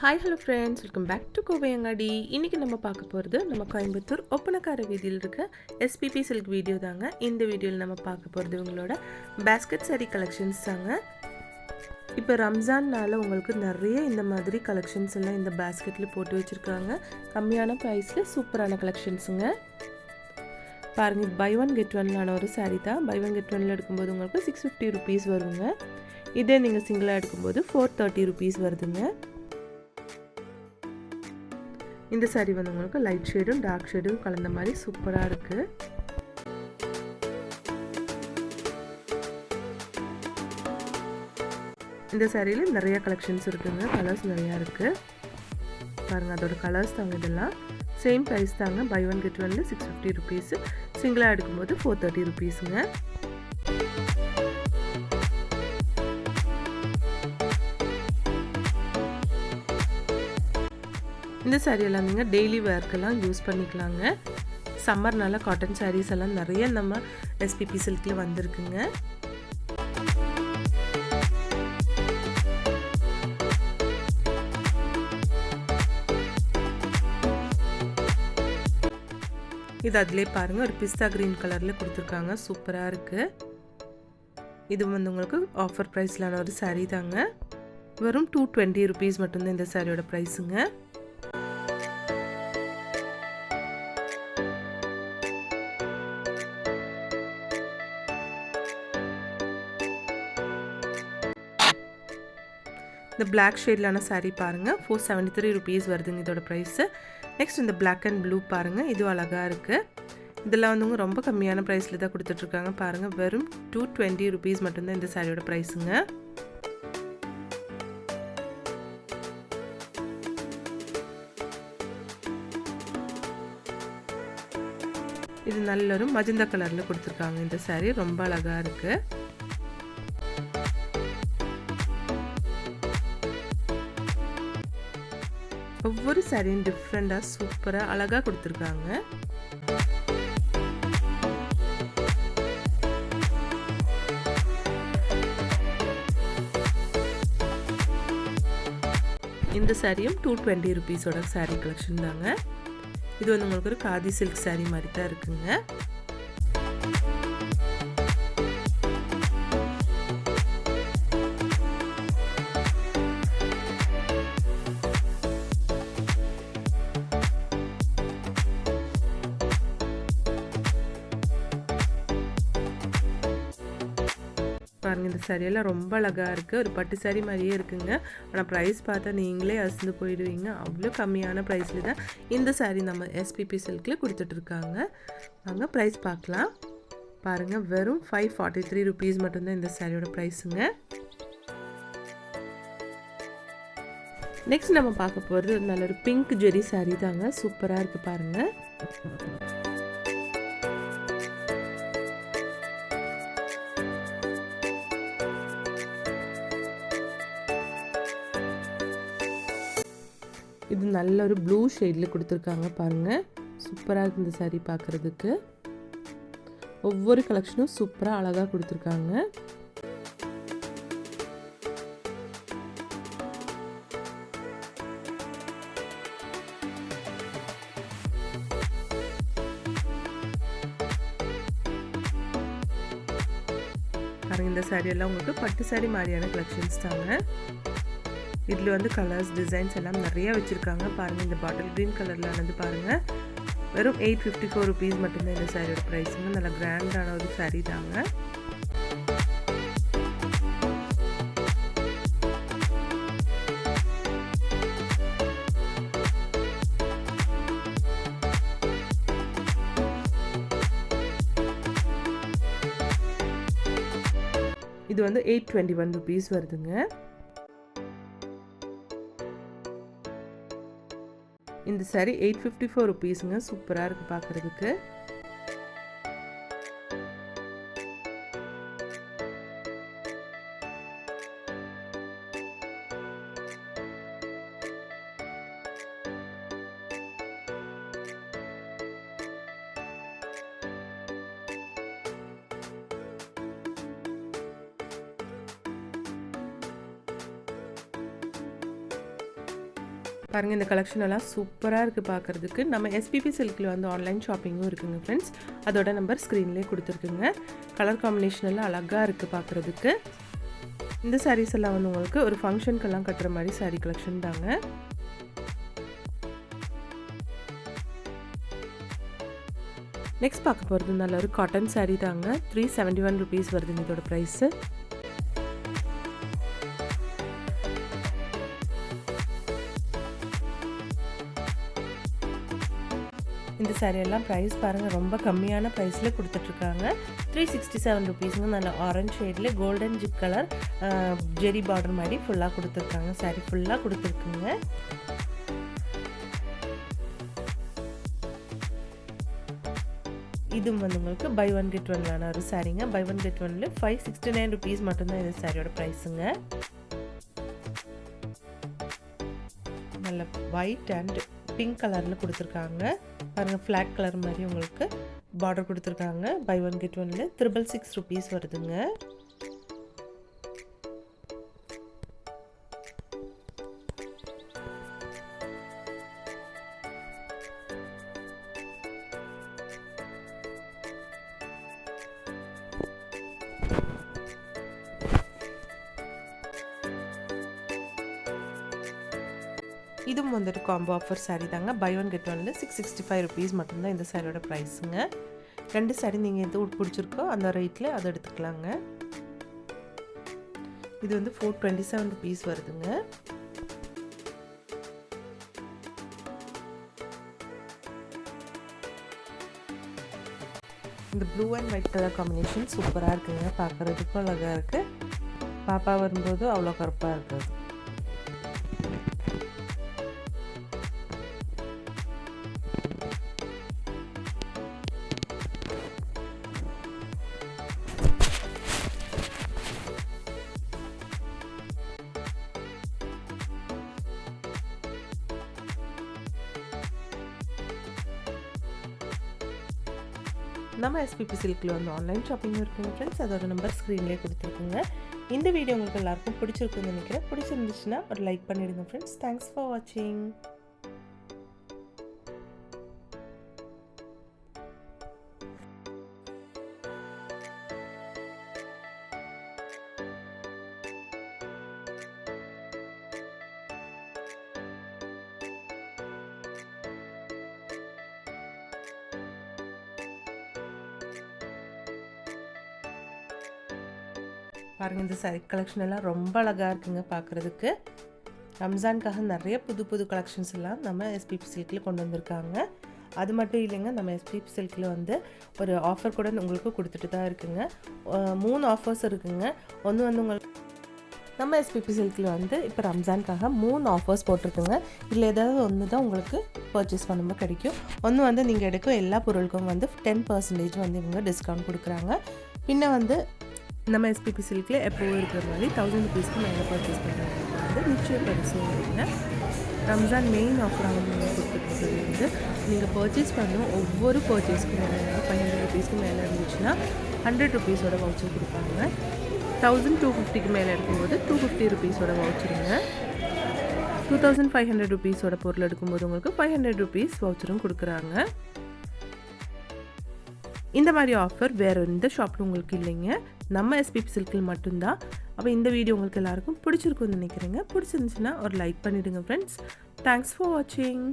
Hi hello friends welcome back to Kovai Angadi இன்றைக்கி நம்ம பார்க்க போகிறது நம்ம கோயம்புத்தூர் ஒப்பனக்கார வீதியில் இருக்க எஸ்பிபி சில்க் வீடியோ தாங்க. இந்த வீடியோவில் நம்ம பார்க்க போகிறது இவங்களோட பேஸ்கெட் saree கலெக்ஷன்ஸ் தாங்க. இப்போ ரம்ஜான்னால உங்களுக்கு நிறைய இந்த மாதிரி கலெக்ஷன்ஸ் எல்லாம் இந்த பேஸ்கெட்டில் போட்டு வச்சுருக்காங்க. கம்மியான ப்ரைஸில் சூப்பரான கலெக்ஷன்ஸுங்க பாருங்கள் பை ஒன் கெட் ஒன்னான ஒரு சாரீ தான். பை ஒன் கெட் ஒன்ல எடுக்கும்போது உங்களுக்கு சிக்ஸ் ஃபிஃப்டி ருபீஸ் வருங்க. இதே நீங்கள் சிங்கிளாக எடுக்கும்போது ஃபோர் தேர்ட்டி ருபீஸ் வருதுங்க. இந்த saree வந்து உங்களுக்கு லைட் ஷேடும் டார்க் ஷேடும் கலந்த மாதிரி சூப்பராக இருக்குது இந்த சாரியில் நிறைய கலெக்ஷன்ஸ் இருக்குங்க. கலர்ஸ் நிறையா இருக்குது பாருங்கள் அதோட கலர்ஸ் தாங்க இதெல்லாம். சேம் ப்ரைஸ் தாங்க. பை ஒன் கெட் ஒன்ல சிக்ஸ் ஃபிஃப்டி ருபீஸ் சிங்கிளாக எடுக்கும்போது ஃபோர் தேர்ட்டி ருபீஸுங்க இந்த சாரீ நீங்கள் டெய்லி வேர்க்கெல்லாம் யூஸ் பண்ணிக்கலாங்க. சம்மர்னால காட்டன் சாரீஸ் எல்லாம் நிறைய நம்ம எஸ்பிபி சில்கில் வந்திருக்குங்க. இது அதிலே பாருங்கள் ஒரு பிஸ்தா க்ரீன் கலரில் கொடுத்துருக்காங்க. சூப்பராக இருக்குது இது வந்து உங்களுக்கு ஆஃபர் ப்ரைஸ்லான ஒரு சாரீ தாங்க. வெறும் டூ டுவெண்ட்டி ருபீஸ் மட்டும்தான் இந்த சாரியோட ப்ரைஸுங்க இந்த பிளாக் ஷேட்லான சாரீ பாருங்கள் ஃபோர் செவன்ட்டி த்ரீ ருபீஸ் வருதுங்க இதோட ப்ரைஸு நெக்ஸ்ட் இந்த பிளாக் அண்ட் ப்ளூ பாருங்கள் இதுவும் அழகாக இருக்குது இதெல்லாம் வந்துங்க ரொம்ப கம்மியான ப்ரைஸில் தான் கொடுத்துட்ருக்காங்க. பாருங்கள் வெறும் டூ டுவெண்ட்டி ருபீஸ் மட்டும்தான் இந்த சாரியோட ப்ரைஸுங்க இது நல்ல ஒரு மஜந்தா கலரில் கொடுத்துருக்காங்க இந்த சாரீ ரொம்ப அழகாக இருக்குது ஒவ்வொரு சாரியும் டிஃப்ரெண்ட்டாக சூப்பராக அழகாக கொடுத்துருக்காங்க. இந்த சாரியும் டூ டுவெண்ட்டி ருபீஸோட சாரீ கலெக்ஷன் தாங்க. இது வந்து உங்களுக்கு ஒரு காதி சில்க் சாரீ மாதிரி தான் இருக்குங்க. பாருங்கள் இந்த சரியெல்லாம் ரொம்ப அழகாக இருக்குது ஒரு பட்டு சாரி மாதிரியே இருக்குங்க. ஆனால் ப்ரைஸ் பார்த்தா நீங்களே அசந்து போயிடுவீங்க. அவ்வளோ கம்மியான ப்ரைஸில் தான் இந்த சாரி நம்ம எஸ்பிபி சில்கில் கொடுத்துட்ருக்காங்க வாங்க ப்ரைஸ் பார்க்கலாம். பாருங்கள் வெறும் ஃபைவ் ஃபார்ட்டி த்ரீ ருபீஸ் மட்டும்தான் இந்த சாரியோட ப்ரைஸுங்க நெக்ஸ்ட் நம்ம பார்க்க போகிறது நல்ல ஒரு பிங்க் ஜெரி சாரி தாங்க. சூப்பராக இருக்குது பாருங்கள் இது நல்ல ஒரு ப்ளூ ஷேடில் கொடுத்துருக்காங்க பாருங்கள் சூப்பராக இருக்குது இந்த சாரீ பார்க்குறதுக்கு ஒவ்வொரு கலெக்ஷனும் சூப்பராக அழகாக கொடுத்துருக்காங்க. பாருங்கள் இந்த சாரியெல்லாம் எல்லாம் உங்களுக்கு பட்டு சாரி மாதிரியான கலெக்ஷன்ஸ் தாங்க. இதில் வந்து கலர்ஸ் டிசைன்ஸ் எல்லாம் நிறையா வச்சுருக்காங்க. பாருங்கள் இந்த பாட்டில் க்ரீன் கலரில் ஆனது பாருங்கள் வெறும் எயிட் ஃபிஃப்டி ஃபோர் ருபீஸ் மட்டும்தான் இந்த சாரியோட ப்ரைஸுங்க நல்லா கிராண்டான ஒரு saree தாங்க. இது வந்து எயிட் டுவெண்ட்டி ஒன் ருபீஸ் வருதுங்க. இந்த சாரி எயிட் ஃபிஃப்டி ஃபோர் ருபீஸுங்க சூப்பராக இருக்குது பார்க்குறதுக்கு பாருங்கள் இந்த கலெக்ஷன் எல்லாம் சூப்பராக இருக்குது பார்க்குறதுக்கு நம்ம எஸ்பிபி சில்கில் வந்து ஆன்லைன் ஷாப்பிங்கும் இருக்குங்க ஃப்ரெண்ட்ஸ் அதோட நம்பர் ஸ்க்ரீன்லேயே கொடுத்துருக்குங்க. கலர் காம்பினேஷன் எல்லாம் அழகாக இருக்குது பார்க்குறதுக்கு இந்த சாரீஸ் எல்லாம் வந்து உங்களுக்கு ஒரு ஃபங்க்ஷனுக்கெல்லாம் கட்டுற மாதிரி சாரீ கலெக்ஷன் தாங்க. நெக்ஸ்ட் பார்க்க போகிறது நல்ல ஒரு காட்டன் சாரீ தாங்க. த்ரீ செவன்ட்டி ஒன் ருபீஸ் வருதுங்க இதோட ப்ரைஸு சாரியெல்லாம் எல்லாம் ப்ரைஸ் பாருங்கள் ரொம்ப கம்மியான ப்ரைஸில் கொடுத்துட்ருக்காங்க. த்ரீ சிக்ஸ்டி செவன் ருபீஸ்ங்க நல்ல orange ஷேட்லேயே golden zip colour zari border மாதிரி ஃபுல்லாக கொடுத்துருக்காங்க சாரி ஃபுல்லாக கொடுத்துருக்குங்க. இது வந்து உங்களுக்கு பை ஒன் கெட் ஒன்லான ஒரு சாரீங்க பை ஒன் கெட் ஒன்ல ஃபைவ் சிக்ஸ்டி நைன் ருபீஸ் மட்டும்தான் இந்த சாரியோட ப்ரைஸுங்க நல்ல ஒயிட் அண்ட் பிங்க் கலரில் கொடுத்துருக்காங்க. பாருங்கள் ஃப்ளாக் கலர் மாதிரி உங்களுக்கு பார்டர் கொடுத்துருக்காங்க. பை ஒன் கெட் ஒன்ல த்ரிபிள் சிக்ஸ் ருபீஸ் வருதுங்க. இதுவும் வந்துட்டு காம்போ ஆஃபர் சாரீ தாங்க. பை ஒன் கெட் ஒன்ல சிக்ஸ் சிக்ஸ்டி ஃபைவ் ருபீஸ் மட்டும்தான் இந்த சாரியோட ப்ரைஸுங்க ரெண்டு சாரி நீங்கள் எது பிடிச்சிருக்கோ அந்த ரேட்டில் அதை எடுத்துக்கலாங்க. இது வந்து ஃபோர் டுவெண்ட்டி செவன் ருபீஸ் வருதுங்க. இந்த blue and white colour combination சூப்பராக இருக்குங்க. பார்க்குறதுக்கும் அழகாக இருக்குது பாப்பா வரும்போது அவ்வளோ கருப்பாக இருக்குது. நம்ம எஸ்பிபி சில்கில் வந்து ஆன்லைன் ஷாப்பிங் இருக்குங்க ஃப்ரெண்ட்ஸ் அதோட நம்பர் ஸ்க்ரீன்லேயே கொடுத்துருக்குங்க. இந்த வீடியோ உங்களுக்கு எல்லாருக்கும் பிடிச்சிருக்குன்னு நினைக்கிறேன். பிடிச்சிருந்துச்சுன்னா ஒரு லைக் பண்ணிடுங்க ஃப்ரெண்ட்ஸ் தேங்க்ஸ் ஃபார் வாட்சிங் பாருங்கள் இந்த சாரி கலெக்ஷன் எல்லாம் ரொம்ப அழகாக இருக்குங்க பார்க்குறதுக்கு ரம்ஜானுக்காக நிறைய புது புது கலெக்ஷன்ஸ் எல்லாம் நம்ம எஸ்பிபி சில்கில் கொண்டு வந்திருக்காங்க. அது மட்டும் இல்லைங்க நம்ம எஸ்பிபி சில்கில் வந்து ஒரு ஆஃபர் கூட உங்களுக்கு கொடுத்துட்டு தான் இருக்குங்க. மூணு ஆஃபர்ஸ் இருக்குங்க. ஒன்று வந்து உங்களுக்கு நம்ம எஸ்பிபி சில்கில் வந்து இப்போ ரம்ஜானுக்காக மூணு ஆஃபர்ஸ் போட்டிருக்குங்க. இதில் ஏதாவது ஒன்று தான் உங்களுக்கு பர்ச்சேஸ் பண்ணும்போது கிடைக்கும். ஒன்று வந்து நீங்கள் எடுக்கும் எல்லா பொருளுக்கும் வந்து டென் பர்சன்டேஜ் வந்து இவங்க டிஸ்கவுண்ட் கொடுக்குறாங்க. பின்ன வந்து நம்ம எஸ்பிபி சில்கில் எப்போவும் இருக்கிற மாதிரி தௌசண்ட் ருபீஸ்க்கு மேலே பர்ச்சேஸ் பண்ணுறவங்களுக்கு வந்து நிச்சய பரிசு ரம்ஜான் மெயின் ஆஃபராக வந்து கொடுத்துருக்கிறது வந்து நீங்கள் பர்ச்சேஸ் பண்ணும் ஒவ்வொரு பர்ச்சேஸ்க்கு மேலே ஃபைவ் ஹண்ட்ரட் ருபீஸ்க்கு மேலே இருந்துச்சுன்னா ஹண்ட்ரட் ருபீஸோட வவுச்சர் கொடுப்பாங்க. தௌசண்ட் டூ ஃபிஃப்டிக்கு மேலே எடுக்கும்போது டூ ஃபிஃப்டி ருபீஸோட வவுச்சருங்க டூ தௌசண்ட் ஃபைவ் ஹண்ட்ரட் ருபீஸோட பொருள் எடுக்கும்போது உங்களுக்கு ஃபைவ் ஹண்ட்ரட் ருபீஸ் வவுச்சரும் கொடுக்குறாங்க. இந்த மாதிரி ஆஃபர் வேறு எந்த ஷாப்பில் உங்களுக்கு இல்லைங்க. நம்ம எஸ்பிபி சில்கில் மட்டும்தான் அப்போ இந்த வீடியோ உங்களுக்கு எல்லாருக்கும் பிடிச்சிருக்கும்னு நினைக்கிறேங்க. பிடிச்சிருந்துச்சுன்னா ஒரு லைக் பண்ணிவிடுங்க ஃப்ரெண்ட்ஸ் தேங்க்ஸ் ஃபார் வாட்சிங்